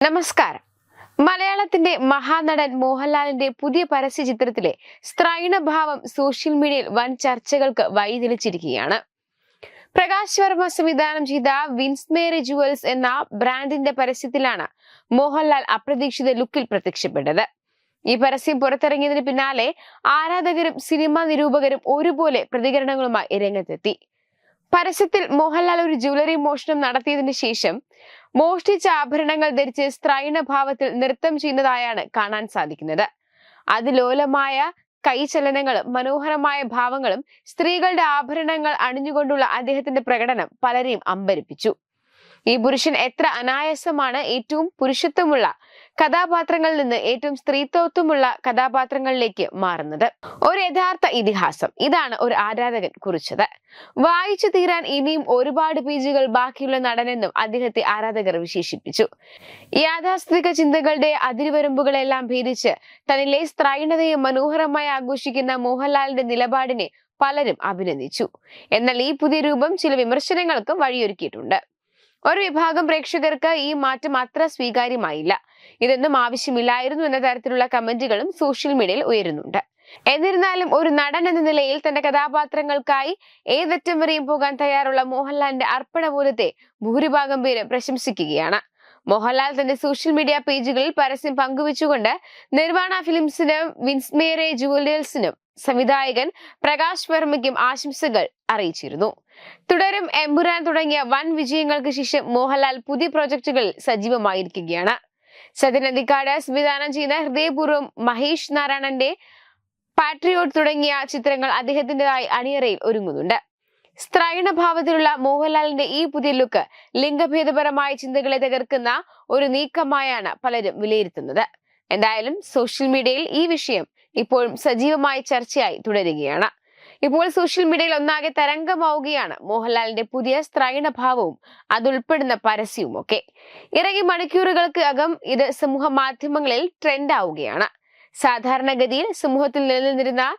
നമസ്കാരം. മലയാളത്തിന്റെ മഹാനടൻ മോഹൻലാലിന്റെ പുതിയ പരസ്യ ചിത്രത്തിലെ സ്ത്രൈണഭാവം സോഷ്യൽ മീഡിയയിൽ വൻ ചർച്ചകൾക്ക് വഴിതെളിച്ചിരിക്കുകയാണ്. പ്രകാശ് വർമ്മ സംവിധാനം ചെയ്ത വിൻസ്മേറി ജുവൽസ് എന്ന ബ്രാൻഡിന്റെ പരസ്യത്തിലാണ് മോഹൻലാൽ അപ്രതീക്ഷിത ലുക്കിൽ പ്രത്യക്ഷപ്പെട്ടത്. ഈ പരസ്യം പുറത്തിറങ്ങിയതിന് പിന്നാലെ ആരാധകരും സിനിമാ നിരൂപകരും ഒരുപോലെ പ്രതികരണങ്ങളുമായി രംഗത്തെത്തി. പരസ്യത്തിൽ മോഹൻലാൽ ഒരു ജ്വല്ലറി മോഷണം നടത്തിയതിന് ശേഷം മോഷ്ടിച്ച ആഭരണങ്ങൾ ധരിച്ച് സ്ത്രൈണഭാവത്തിൽ നൃത്തം ചെയ്യുന്നതായാണ് കാണാൻ സാധിക്കുന്നത്. അതിലോലമായ കൈചലനങ്ങളും മനോഹരമായ ഭാവങ്ങളും സ്ത്രീകളുടെ ആഭരണങ്ങൾ അണിഞ്ഞുകൊണ്ടുള്ള അദ്ദേഹത്തിന്റെ പ്രകടനം പലരെയും അമ്പരിപ്പിച്ചു. ഈ പുരുഷൻ എത്ര അനായാസമാണ് ഏറ്റവും പുരുഷത്വമുള്ള കഥാപാത്രങ്ങളിൽ നിന്ന് ഏറ്റവും സ്ത്രീത്വത്വമുള്ള കഥാപാത്രങ്ങളിലേക്ക് മാറുന്നത്. ഒരു യഥാർത്ഥ ഇതിഹാസം. ഇതാണ് ഒരു ആരാധകൻ കുറിച്ചത്. വായിച്ചു തീരാൻ ഇനിയും ഒരുപാട് പേജുകൾ ബാക്കിയുള്ള നടനെന്നും അദ്ദേഹത്തെ ആരാധകർ വിശേഷിപ്പിച്ചു. യാഥാസ്ഥിതിക ചിന്തകളുടെ അതിരുവരമ്പുകളെല്ലാം ഭേദിച്ച് തന്നിലെ സ്ത്രൈണതയെ മനോഹരമായി ആഘോഷിക്കുന്ന മോഹൻലാലിന്റെ നിലപാടിനെ പലരും അഭിനന്ദിച്ചു. എന്നാൽ ഈ പുതിയ രൂപം ചില വിമർശനങ്ങൾക്കും വഴിയൊരുക്കിയിട്ടുണ്ട്. ഒരു വിഭാഗം പ്രേക്ഷകർക്ക് ഈ മാറ്റം അത്ര സ്വീകാര്യമായില്ല. ഇതൊന്നും ആവശ്യമില്ലായിരുന്നു എന്ന തരത്തിലുള്ള കമന്റുകളും സോഷ്യൽ മീഡിയയിൽ ഉയരുന്നുണ്ട്. എന്നിരുന്നാലും ഒരു നടൻ എന്ന നിലയിൽ തന്റെ കഥാപാത്രങ്ങൾക്കായി ഏതറ്റം വരെയും പോകാൻ തയ്യാറുള്ള മോഹൻലാലിന്റെ അർപ്പണബോധത്തെ ഭൂരിഭാഗം പേര് പ്രശംസിക്കുകയാണ്. മോഹൻലാൽ തന്റെ സോഷ്യൽ മീഡിയ പേജുകളിൽ പരസ്യം പങ്കുവച്ചുകൊണ്ട് നിർവാണ ഫിലിംസിനും വിൻസ്മേറെ ജുവലേഴ്സിനും സംവിധായകൻ പ്രകാശ് വർമ്മയ്ക്കും ആശംസകൾ അറിയിച്ചിരുന്നു. തുടരും എമ്പുരാൻ തുടങ്ങിയ വൻ വിജയങ്ങൾക്ക് ശേഷം മോഹൻലാൽ പുതിയ പ്രോജക്റ്റുകളിൽ സജീവമായിരിക്കുകയാണ്. സത്യനന്ദിക്കാട് സംവിധാനം ചെയ്യുന്ന ഹൃദയപൂർവം മഹേഷ് നാരായണന്റെ പാട്രിയോട്ട് തുടങ്ങിയ ചിത്രങ്ങൾ അദ്ദേഹത്തിന്റെതായി അണിയറയിൽ ഒരുങ്ങുന്നുണ്ട്. സ്ത്രൈണഭാവത്തിലുള്ള മോഹൻലാലിന്റെ ഈ പുതിയ ലുക്ക് ലിംഗഭേദപരമായ ചിന്തകളെ തകർക്കുന്ന ഒരു നീക്കമായാണ് പലരും വിലയിരുത്തുന്നത്. എന്തായാലും സോഷ്യൽ മീഡിയയിൽ ഈ വിഷയം ഇപ്പോഴും സജീവമായി ചർച്ചയായി തുടരുകയാണ്. ഇപ്പോൾ സോഷ്യൽ മീഡിയയിൽ ഒന്നാകെ തരംഗമാവുകയാണ്. മോഹൻലാലിന്റെ പുതിയ സ്ത്രൈണഭാവവും അതുൾപ്പെടുന്ന പരസ്യവും ഒക്കെ ഇറങ്ങി മണിക്കൂറുകൾക്ക് അകം ഇത് സമൂഹ മാധ്യമങ്ങളിൽ ട്രെൻഡ് ആവുകയാണ് സാധാരണഗതിയിൽ സമൂഹത്തിൽ നിലനിന്നിരുന്ന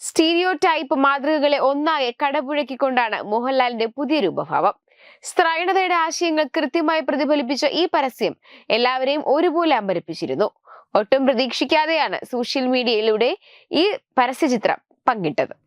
സ്റ്റീരിയോ ടൈപ്പ് മാതൃകകളെ ഒന്നാകെ കടപുഴക്കിക്കൊണ്ടാണ് മോഹൻലാലിന്റെ പുതിയ രൂപഭാവം. സ്ത്രൈണതയുടെ ആശയങ്ങൾ കൃത്യമായി പ്രതിഫലിപ്പിച്ച ഈ പരസ്യം എല്ലാവരെയും ഒരുപോലെ അമ്പരിപ്പിച്ചിരുന്നു. ഒട്ടും പ്രതീക്ഷിക്കാതെയാണ് സോഷ്യൽ മീഡിയയിലൂടെ ഈ പരസ്യചിത്രം പങ്കിട്ടത്.